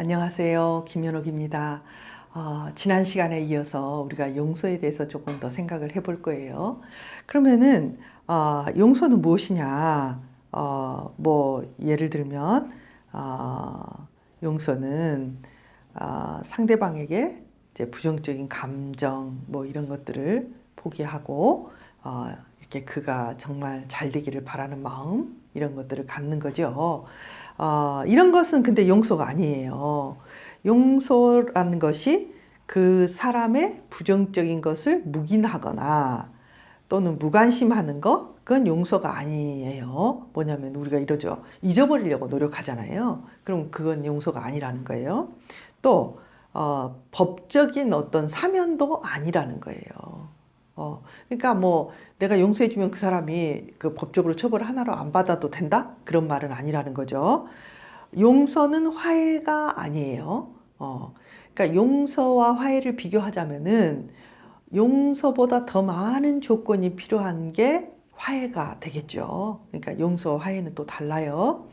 안녕하세요. 김현옥입니다. 어, 지난 시간에 이어서 우리가 용서에 대해서 조금 더 생각을 해볼 거예요. 그러면은 어, 용서는 무엇이냐? 어, 뭐 예를 들면 어, 용서는 어, 상대방에게 이제 부정적인 감정 뭐 이런 것들을 포기하고 어, 이렇게 그가 정말 잘 되기를 바라는 마음 이런 것들을 갖는 거죠. 어, 이런 것은 근데 용서가 아니에요. 용서라는 것이 그 사람의 부정적인 것을 묵인하거나 또는 무관심하는 것, 그건 용서가 아니에요. 뭐냐면 우리가 이러죠. 잊어버리려고 노력하잖아요. 그럼 그건 용서가 아니라는 거예요. 또, 어, 법적인 어떤 사면도 아니라는 거예요. 어, 그러니까 뭐 내가 용서해주면 그 사람이 그 법적으로 처벌 하나로 안 받아도 된다? 그런 말은 아니라는 거죠. 용서는 화해가 아니에요. 어, 그러니까 용서와 화해를 비교하자면은 용서보다 더 많은 조건이 필요한 게 화해가 되겠죠. 그러니까 용서와 화해는 또 달라요.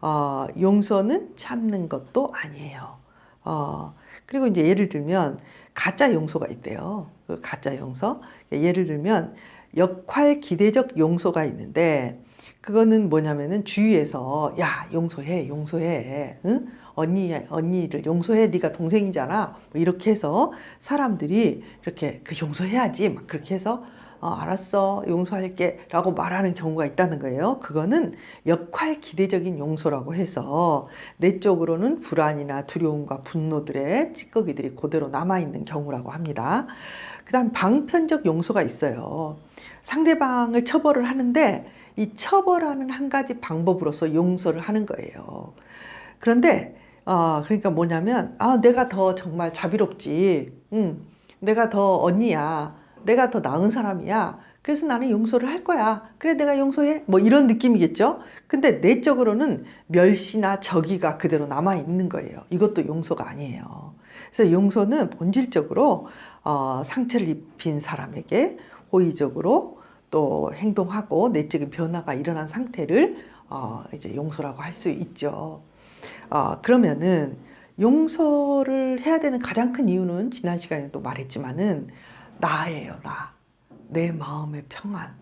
어, 용서는 참는 것도 아니에요. 어, 그리고 이제 예를 들면 가짜 용서가 있대요. 그 가짜 용서. 예를 들면 역할 기대적 용서가 있는데 그거는 뭐냐면은 주위에서 야 용서해 용서해 응? 언니 언니를 용서해 네가 동생이잖아 뭐 이렇게 해서 사람들이 이렇게 그 용서해야지 막 그렇게 해서 어, 알았어 용서할게 라고 말하는 경우가 있다는 거예요. 그거는 역할 기대적인 용서라고 해서 내적으로는 불안이나 두려움과 분노들의 찌꺼기들이 그대로 남아있는 경우라고 합니다. 그 다음 방편적 용서가 있어요. 상대방을 처벌을 하는데 이 처벌하는 한 가지 방법으로서 용서를 하는 거예요. 그런데 어, 그러니까 뭐냐면 아 내가 더 정말 자비롭지, 응, 내가 더 언니야, 내가 더 나은 사람이야. 그래서 나는 용서를 할 거야. 그래 내가 용서해. 뭐 이런 느낌이겠죠. 근데 내적으로는 멸시나 적의가 그대로 남아 있는 거예요. 이것도 용서가 아니에요. 그래서 용서는 본질적으로 어, 상처를 입힌 사람에게 호의적으로 또 행동하고 내적인 변화가 일어난 상태를 어, 이제 용서라고 할 수 있죠. 어, 그러면은 용서를 해야 되는 가장 큰 이유는 지난 시간에 또 말했지만은 나예요, 나. 내 마음의 평안,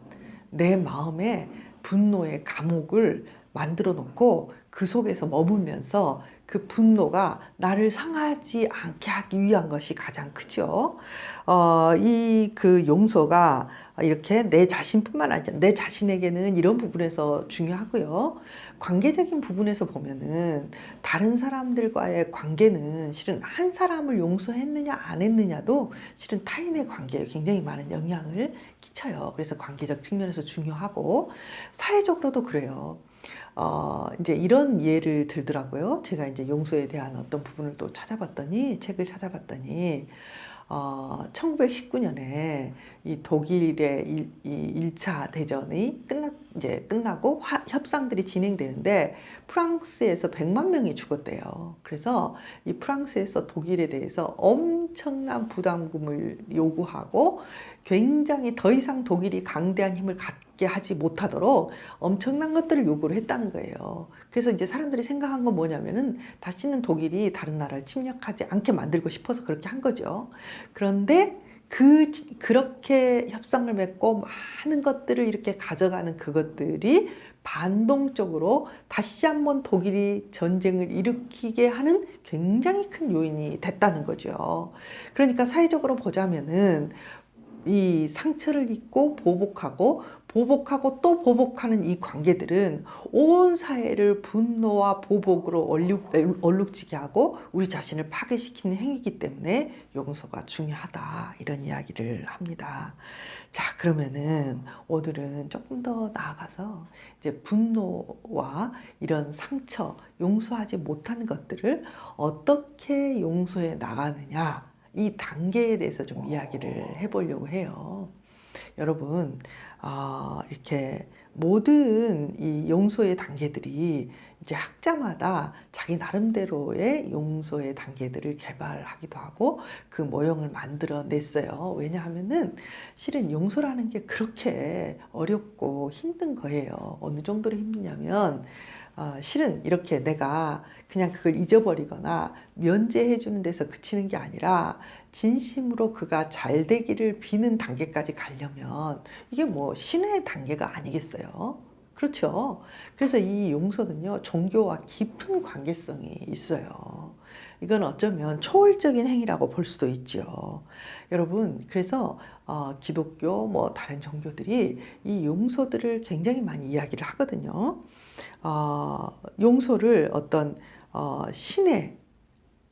내 마음의 분노의 감옥을 만들어 놓고 그 속에서 머물면서 그 분노가 나를 상하지 않게 하기 위한 것이 가장 크죠. 어, 이 그 용서가 이렇게 내 자신뿐만 아니라 내 자신에게는 이런 부분에서 중요하고요. 관계적인 부분에서 보면은 다른 사람들과의 관계는 실은 한 사람을 용서했느냐 안 했느냐도 실은 타인의 관계에 굉장히 많은 영향을 끼쳐요. 그래서 관계적 측면에서 중요하고 사회적으로도 그래요. 어, 이제 이런 예를 들더라고요. 제가 이제 용서에 대한 어떤 부분을 또 찾아봤더니, 책을 찾아봤더니, 어, 1919년에 이 독일의 일, 이 1차 대전이 끝나, 이제 끝나고 화, 협상들이 진행되는데 프랑스에서 100만 명이 죽었대요. 그래서 이 프랑스에서 독일에 대해서 엄청난 부담금을 요구하고 굉장히 더 이상 독일이 강대한 힘을 갖게 하지 못하도록 엄청난 것들을 요구를 했다는 거예요. 그래서 이제 사람들이 생각한 건 뭐냐면은 다시는 독일이 다른 나라를 침략하지 않게 만들고 싶어서 그렇게 한 거죠. 그런데 그 그렇게 협상을 맺고 많은 것들을 이렇게 가져가는 그것들이 반동적으로 다시 한번 독일이 전쟁을 일으키게 하는 굉장히 큰 요인이 됐다는 거죠. 그러니까 사회적으로 보자면은 이 상처를 입고 보복하고 보복하고 또 보복하는 이 관계들은 온 사회를 분노와 보복으로 얼룩, 얼룩지게 하고 우리 자신을 파괴시키는 행위이기 때문에 용서가 중요하다 이런 이야기를 합니다. 자 그러면은 오늘은 조금 더 나아가서 이제 분노와 이런 상처 용서하지 못하는 것들을 어떻게 용서해 나가느냐 이 단계에 대해서 좀 이야기를 해보려고 해요. 여러분, 어, 이렇게 모든 이 용서의 단계들이 이제 학자마다 자기 나름대로의 용서의 단계들을 개발하기도 하고 그 모형을 만들어 냈어요. 왜냐하면은 실은 용서라는 게 그렇게 어렵고 힘든 거예요. 어느 정도로 힘드냐면 어, 실은 이렇게 내가 그냥 그걸 잊어버리거나 면제해 주는 데서 그치는 게 아니라 진심으로 그가 잘 되기를 비는 단계까지 가려면 이게 뭐 신의 단계가 아니겠어요? 그렇죠. 그래서 이 용서는요, 종교와 깊은 관계성이 있어요. 이건 어쩌면 초월적인 행위라고 볼 수도 있죠. 여러분, 그래서 어, 기독교, 뭐 다른 종교들이 이 용서들을 굉장히 많이 이야기를 하거든요. 어, 용서를 어떤 어, 신의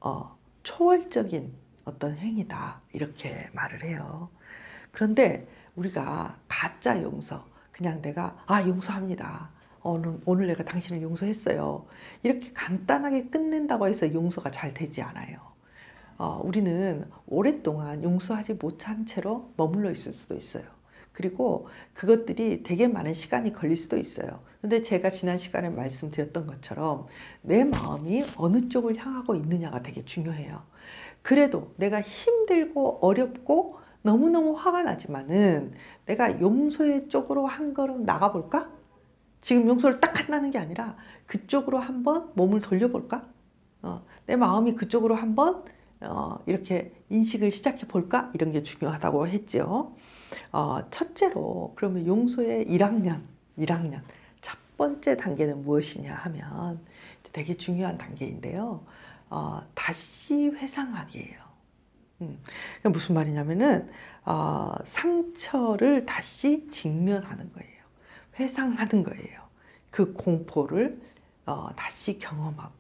어, 초월적인 어떤 행위다 이렇게 말을 해요. 그런데 우리가 가짜 용서, 그냥 내가 아 용서합니다. 오늘, 오늘 내가 당신을 용서했어요. 이렇게 간단하게 끝낸다고 해서 용서가 잘 되지 않아요. 어, 우리는 오랫동안 용서하지 못한 채로 머물러 있을 수도 있어요. 그리고 그것들이 되게 많은 시간이 걸릴 수도 있어요. 근데 제가 지난 시간에 말씀드렸던 것처럼 내 마음이 어느 쪽을 향하고 있느냐가 되게 중요해요. 그래도 내가 힘들고 어렵고 너무너무 화가 나지만은 내가 용서의 쪽으로 한 걸음 나가볼까? 지금 용서를 딱 한다는 게 아니라 그쪽으로 한번 몸을 돌려볼까? 어, 내 마음이 그쪽으로 한번 어, 이렇게 인식을 시작해 볼까? 이런 게 중요하다고 했죠. 어, 첫째로 그러면 용서의 1학년, 1학년 첫 번째 단계는 무엇이냐 하면 되게 중요한 단계인데요. 어, 다시 회상하기예요. 음, 무슨 말이냐면은 어, 상처를 다시 직면하는 거예요. 회상하는 거예요. 그 공포를 어, 다시 경험하고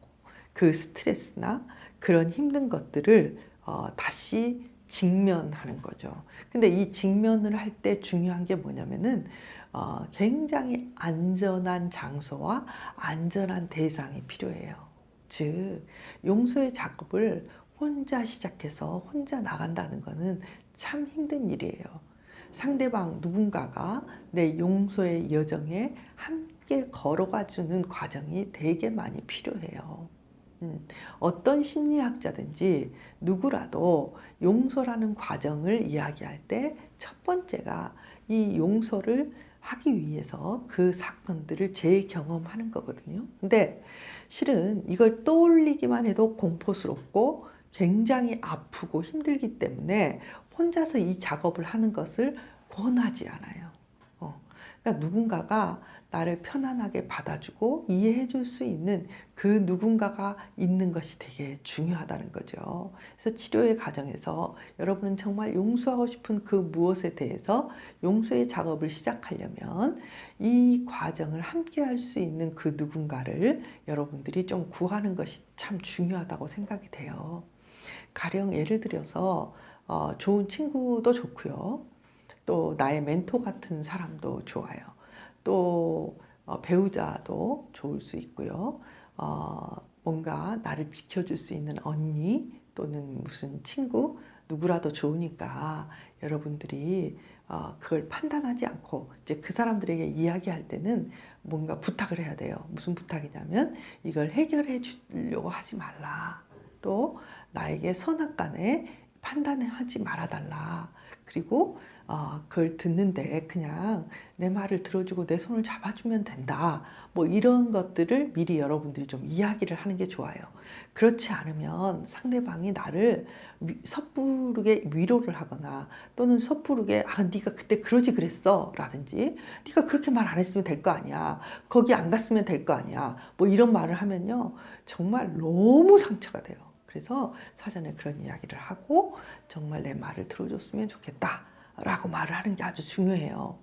그 스트레스나 그런 힘든 것들을 어, 다시 직면하는 거죠. 근데 이 직면을 할 때 중요한 게 뭐냐면은 어, 굉장히 안전한 장소와 안전한 대상이 필요해요. 즉 용서의 작업을 혼자 시작해서 혼자 나간다는 것은 참 힘든 일이에요. 상대방 누군가가 내 용서의 여정에 함께 걸어가 주는 과정이 되게 많이 필요해요. 음, 어떤 심리학자든지 누구라도 용서라는 과정을 이야기할 때 첫 번째가 이 용서를 하기 위해서 그 사건들을 재경험하는 거거든요. 근데 실은 이걸 떠올리기만 해도 공포스럽고 굉장히 아프고 힘들기 때문에 혼자서 이 작업을 하는 것을 권하지 않아요. 어, 그러니까 누군가가 나를 편안하게 받아주고 이해해 줄 수 있는 그 누군가가 있는 것이 되게 중요하다는 거죠. 그래서 치료의 과정에서 여러분은 정말 용서하고 싶은 그 무엇에 대해서 용서의 작업을 시작하려면 이 과정을 함께 할 수 있는 그 누군가를 여러분들이 좀 구하는 것이 참 중요하다고 생각이 돼요. 가령 예를 들어서 어, 좋은 친구도 좋고요. 또 나의 멘토 같은 사람도 좋아요. 또 어, 배우자도 좋을 수 있고요. 어, 뭔가 나를 지켜줄 수 있는 언니 또는 무슨 친구 누구라도 좋으니까 여러분들이 어, 그걸 판단하지 않고 이제 그 사람들에게 이야기할 때는 뭔가 부탁을 해야 돼요. 무슨 부탁이냐면 이걸 해결해 주려고 하지 말라. 또 나에게 선악간에 판단을 하지 말아달라. 그리고 어, 그걸 듣는데 그냥 내 말을 들어주고 내 손을 잡아주면 된다. 뭐 이런 것들을 미리 여러분들이 좀 이야기를 하는 게 좋아요. 그렇지 않으면 상대방이 나를 위, 섣부르게 위로를 하거나 또는 섣부르게 아 네가 그때 그러지 그랬어 라든지 네가 그렇게 말 안 했으면 될 거 아니야. 거기 안 갔으면 될 거 아니야. 뭐 이런 말을 하면요. 정말 너무 상처가 돼요. 그래서 사전에 그런 이야기를 하고 정말 내 말을 들어줬으면 좋겠다. 라고 말을 하는 게 아주 중요해요.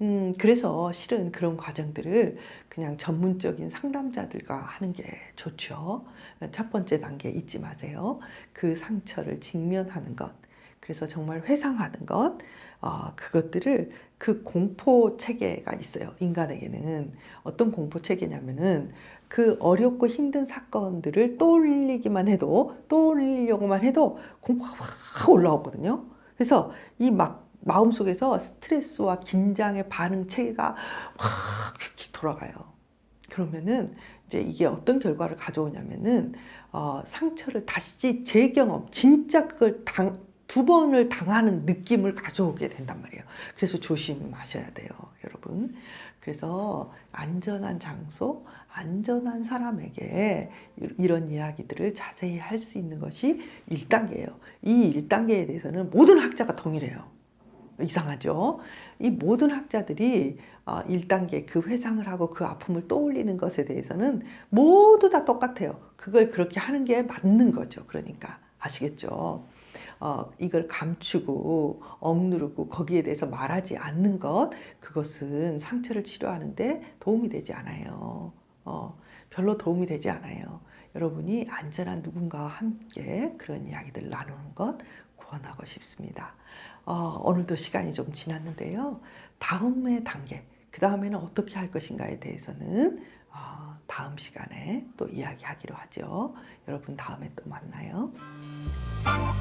음, 그래서 실은 그런 과정들을 그냥 전문적인 상담자들과 하는 게 좋죠. 첫 번째 단계 잊지 마세요. 그 상처를 직면하는 것. 그래서 정말 회상하는 것. 어, 그것들을 그 공포 체계가 있어요. 인간에게는. 어떤 공포 체계냐면은 그 어렵고 힘든 사건들을 떠올리기만 해도, 떠올리려고만 해도 공포가 확 올라오거든요. 그래서 이 막 마음 속에서 스트레스와 긴장의 반응 체계가 확 돌아가요. 그러면은 이제 이게 어떤 결과를 가져오냐면은 어, 상처를 다시 재경험, 진짜 그걸 당, 두 번을 당하는 느낌을 가져오게 된단 말이에요. 그래서 조심하셔야 돼요, 여러분. 그래서 안전한 장소, 안전한 사람에게 이- 이런 이야기들을 자세히 할 수 있는 것이 1단계예요. 이 1단계에 대해서는 모든 학자가 동일해요. 이상하죠? 이 모든 학자들이 어, 1단계 그 회상을 하고 그 아픔을 떠올리는 것에 대해서는 모두 다 똑같아요. 그걸 그렇게 하는 게 맞는 거죠. 그러니까 아시겠죠? 어, 이걸 감추고 억누르고 거기에 대해서 말하지 않는 것 그것은 상처를 치료하는데 도움이 되지 않아요. 어, 별로 도움이 되지 않아요. 여러분이 안전한 누군가와 함께 그런 이야기들 나누는 것 구원하고 싶습니다. 어, 오늘도 시간이 좀 지났는데요. 다음의 단계, 그 다음에는 어떻게 할 것인가에 대해서는 어, 다음 시간에 또 이야기하기로 하죠. 여러분 다음에 또 만나요. 아